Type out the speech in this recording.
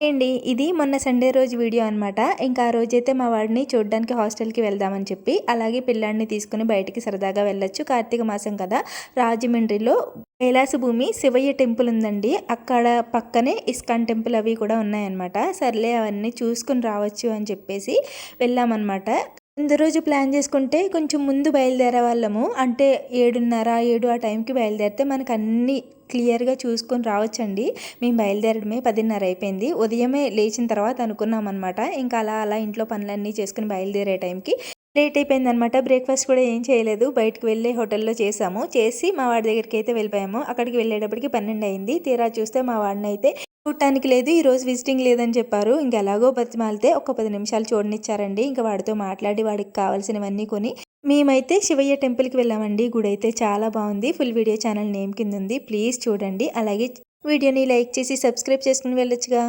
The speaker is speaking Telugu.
అండి ఇది మొన్న సండే రోజు వీడియో అనమాట ఇంకా ఆ రోజైతే మా వాడిని చూడడానికి హాస్టల్కి వెళ్దామని చెప్పి అలాగే పిల్లాడిని తీసుకుని బయటికి సరదాగా వెళ్ళొచ్చు. కార్తీక మాసం కదా రాజమండ్రిలో కైలాస భూమి శివయ్య టెంపుల్ ఉందండి. అక్కడ పక్కనే ఇస్కాన్ టెంపుల్ అవి కూడా ఉన్నాయన్నమాట. సర్లే అవన్నీ చూసుకుని రావచ్చు అని చెప్పేసి వెళ్ళామన్నమాట. ముందు రోజు ప్లాన్ చేసుకుంటే కొంచెం ముందు బయలుదేరే వాళ్ళము. అంటే ఏడున్నర ఏడు ఆ టైంకి బయలుదేరితే మనకు అన్నీ క్లియర్గా చూసుకొని రావచ్చండి. మేము బయలుదేరడమే పదిన్నర అయిపోయింది. ఉదయమే లేచిన తర్వాత అనుకున్నాం అనమాట ఇంకా అలా అలా ఇంట్లో పనులన్నీ చేసుకుని బయలుదేరే టైంకి. లేట్ అయిపోయింది అనమాట బ్రేక్ఫాస్ట్ కూడా ఏం చేయలేదు. బయటకు వెళ్ళే హోటల్లో చేసాము. చేసి మా వాడి దగ్గరికి అయితే వెళ్ళిపోయాము. అక్కడికి వెళ్ళేటప్పటికి పన్నెండు అయింది. తీరా చూస్తే మా వాడిని అయితే చూడటానికి లేదు ఈరోజు విజిటింగ్ లేదని చెప్పారు. ఇంకా ఎలాగో బతిమాలితే ఒక పది నిమిషాలు చూడనిచ్చారండి. ఇంకా వాడితో మాట్లాడి వాడికి కావాల్సినవన్నీ కొని మేమైతే శివయ్య టెంపుల్కి వెళ్ళామండి. గుడి అయితే చాలా బాగుంది. ఫుల్ వీడియో ఛానల్ నేమ్ కింద ఉంది ప్లీజ్ చూడండి. అలాగే వీడియోని లైక్ చేసి సబ్స్క్రైబ్ చేసుకుని వెళ్ళొచ్చుగా.